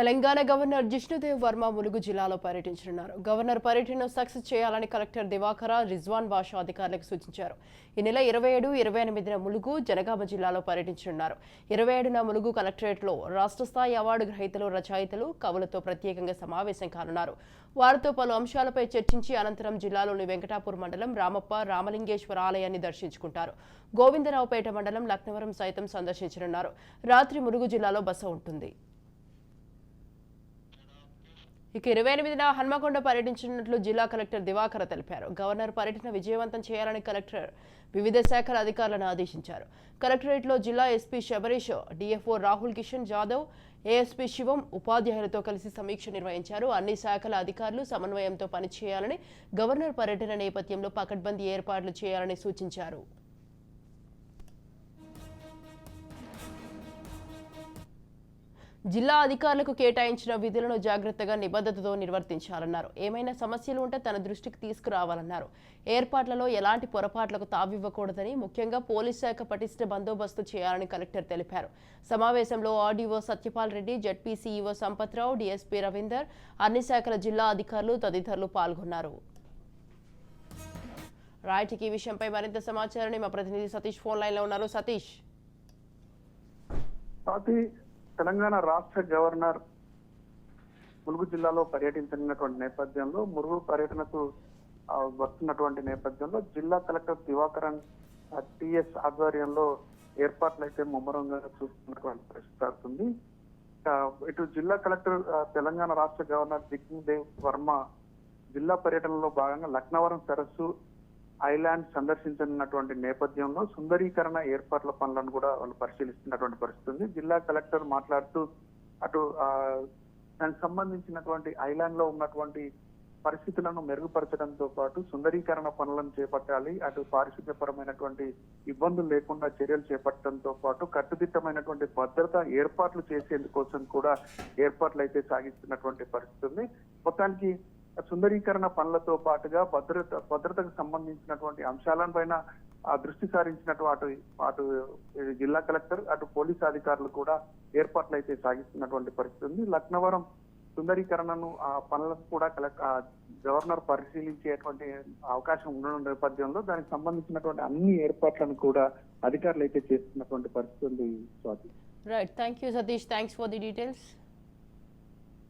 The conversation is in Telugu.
తెలంగాణ గవర్నర్ జిష్ణుదేవ్ వర్మ ములుగు జిల్లాలో పర్యటించనున్నారు. గవర్నర్ పర్యటనను సక్సెస్ చేయాలని కలెక్టర్ దివాకర రిజ్వాన్ బాషా అధికారులకు సూచించారు. ఈ నెల ఇరవై ఏడు ఇరవై ఎనిమిదిన ములుగు జనగామ జిల్లాలో పర్యటించనున్నారు. ఇరవై ఏడున ములుగు కలెక్టరేట్లో రాష్ట్ర స్థాయి అవార్డు గ్రహీతలు రచయితలు కవులతో ప్రత్యేకంగా సమావేశం కానున్నారు. వారితో పలు అంశాలపై చర్చించి అనంతరం జిల్లాలోని వెంకటాపూర్ మండలం రామప్ప రామలింగేశ్వర ఆలయాన్ని దర్శించుకుంటారు. గోవిందరావుపేట మండలం లక్నవరం సైతం సందర్శించనున్నారు. రాత్రి ములుగు జిల్లాలో బస ఉంటుంది. ఇక ఇరవై ఎనిమిదిన హన్మకొండ పర్యటించినట్లు జిల్లా కలెక్టర్ దివాకర తెలిపారు. గవర్నర్ పర్యటన విజయవంతం చేయాలని కలెక్టర్ వివిధ శాఖల అధికారులను ఆదేశించారు. కలెక్టరేట్లో జిల్లా SP Sabarish DFO Rahul Kishan Jadhav ASP Shivam ఉపాధ్యాయులతో కలిసి సమీక్ష నిర్వహించారు. అన్ని శాఖల అధికారులు సమన్వయంతో పనిచేయాలని గవర్నర్ పర్యటన నేపథ్యంలో పకడ్బందీ ఏర్పాట్లు చేయాలని సూచించారు. జిల్లా అధికారులకు కేటాయించిన విధులను జాగ్రత్తగా నిబద్ధతతో నిర్వర్తించాలన్నారు. ఏమైనా సమస్యలు ఉంటే తన దృష్టికి తీసుకురావాలన్నారు. ఏర్పాట్లలో ఎలాంటి పొరపాట్లకు తావివ్వకూడదని ముఖ్యంగా పోలీస్ శాఖ పటిష్ట బందోబస్తు చేయాలని కలెక్టర్ తెలిపారు. సమావేశంలో RDO Satyapal Reddy ZP CEO Sampathrao DSP Ravinder అన్ని శాఖల జిల్లా అధికారులు తదితరులు పాల్గొన్నారు. రాయటికి ఈ విషయంపై మరింత సమాచారాన్ని మా ప్రతినిధి సతీష్ ఫోన్ లైన్లో ఉన్నారు. సతీష్ తెలంగాణ రాష్ట్ర గవర్నర్ ములుగు జిల్లాలో పర్యటించినటువంటి నేపథ్యంలో మురుగు పర్యటనకు వస్తున్నటువంటి నేపథ్యంలో జిల్లా కలెక్టర్ దివాకరన్ టిఎస్ ఆధ్వర్యంలో ఏర్పాట్లు అయితే ముమ్మరంగా చూస్తున్నటువంటి పరిస్థితి అవుతుంది ఇటు జిల్లా కలెక్టర్ తెలంగాణ రాష్ట్ర గవర్నర్ దిగ్విదేవ్ వర్మ జిల్లా పర్యటనలో భాగంగా లక్నవరం సరస్సు ఐలాండ్ సందర్శించనున్నటువంటి నేపథ్యంలో సుందరీకరణ ఏర్పాట్ల పనులను కూడా వాళ్ళు పరిశీలిస్తున్నటువంటి పరిస్థితి ఉంది. జిల్లా కలెక్టర్ మాట్లాడుతూ అటు దానికి సంబంధించినటువంటి ఐలాండ్లో ఉన్నటువంటి పరిస్థితులను మెరుగుపరచడంతో పాటు సుందరీకరణ పనులను చేపట్టాలి అటు పారిశుద్ధ్యపరమైనటువంటి ఇబ్బందులు లేకుండా చర్యలు చేపట్టడంతో పాటు కట్టుదిట్టమైనటువంటి భద్రత ఏర్పాట్లు చేసేందుకోసం కూడా ఏర్పాట్లు అయితే సాగిస్తున్నటువంటి పరిస్థితి ఉంది. మొత్తానికి సుందరీకరణ పనులతో పాటుగా భద్రత భద్రతకు సంబంధించినటువంటి అంశాలపైన దృష్టి సారించినట్టు అటు అటు జిల్లా కలెక్టర్ అటు పోలీస్ అధికారులు కూడా ఏర్పాట్లు అయితే సాగిస్తున్నటువంటి పరిస్థితి ఉంది. లక్నవరం సుందరీకరణను ఆ పనులకు కూడా కలెక్ట్ గవర్నర్ పరిశీలించేటువంటి అవకాశం ఉండడం నేపథ్యంలో దానికి సంబంధించినటువంటి అన్ని ఏర్పాట్లను కూడా అధికారులు అయితే చేస్తున్నటువంటి పరిస్థితి ఉంది Swathi. Right thank you Satish thanks for the details